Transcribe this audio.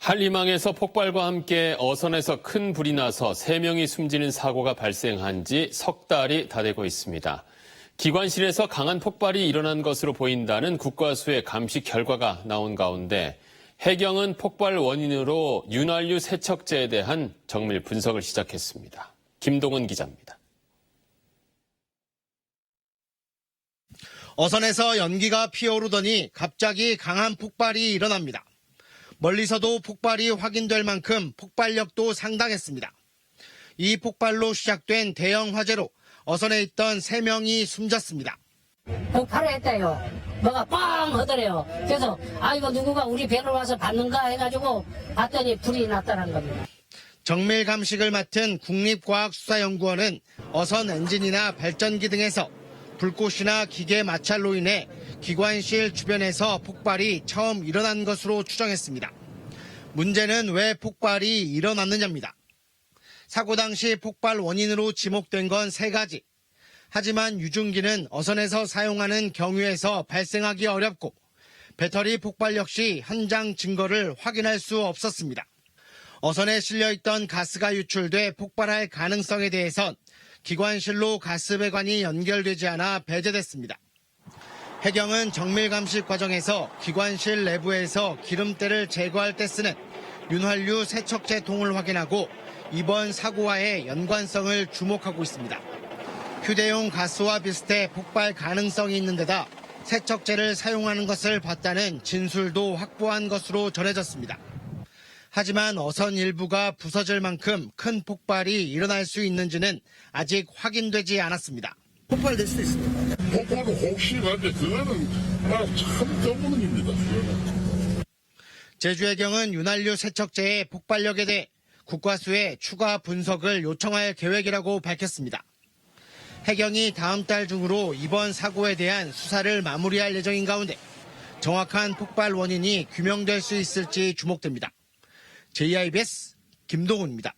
한림항에서 폭발과 함께 어선에서 큰 불이 나서 3명이 숨지는 사고가 발생한 지 석 달이 다 되고 있습니다. 기관실에서 강한 폭발이 일어난 것으로 보인다는 국과수의 감시 결과가 나온 가운데 해경은 폭발 원인으로 윤활유 세척제에 대한 정밀 분석을 시작했습니다. 김동은 기자입니다. 어선에서 연기가 피어오르더니 갑자기 강한 폭발이 일어납니다. 멀리서도 폭발이 확인될 만큼 폭발력도 상당했습니다. 이 폭발로 시작된 대형 화재로 어선에 있던 3명이 숨졌습니다. 폭발을 했대요. 뭐가 뻥 하더래요. 그래서 아이고 누구가 우리 배로 와서 받는가 해가지고 봤더니 불이 났다는 겁니다. 정밀 감식을 맡은 국립과학수사연구원은 어선 엔진이나 발전기 등에서 불꽃이나 기계 마찰로 인해 기관실 주변에서 폭발이 처음 일어난 것으로 추정했습니다. 문제는 왜 폭발이 일어났느냐입니다. 사고 당시 폭발 원인으로 지목된 건 세 가지. 하지만 유증기는 어선에서 사용하는 경유에서 발생하기 어렵고 배터리 폭발 역시 현장 증거를 확인할 수 없었습니다. 어선에 실려 있던 가스가 유출돼 폭발할 가능성에 대해선 기관실로 가스 배관이 연결되지 않아 배제됐습니다. 해경은 정밀 감식 과정에서 기관실 내부에서 기름때를 제거할 때 쓰는 윤활유 세척제 통을 확인하고 이번 사고와의 연관성을 주목하고 있습니다. 휴대용 가스와 비슷해 폭발 가능성이 있는 데다 세척제를 사용하는 것을 봤다는 진술도 확보한 것으로 전해졌습니다. 하지만 어선 일부가 부서질 만큼 큰 폭발이 일어날 수 있는지는 아직 확인되지 않았습니다. 폭발될 수도 있습니다. 폭발도 혹시 나는데 그거는 아, 참 전문입니다. 그거는. 제주해경은 윤활유 세척제의 폭발력에 대해 국과수에 추가 분석을 요청할 계획이라고 밝혔습니다. 해경이 다음 달 중으로 이번 사고에 대한 수사를 마무리할 예정인 가운데 정확한 폭발 원인이 규명될 수 있을지 주목됩니다. JIBS 김동훈입니다.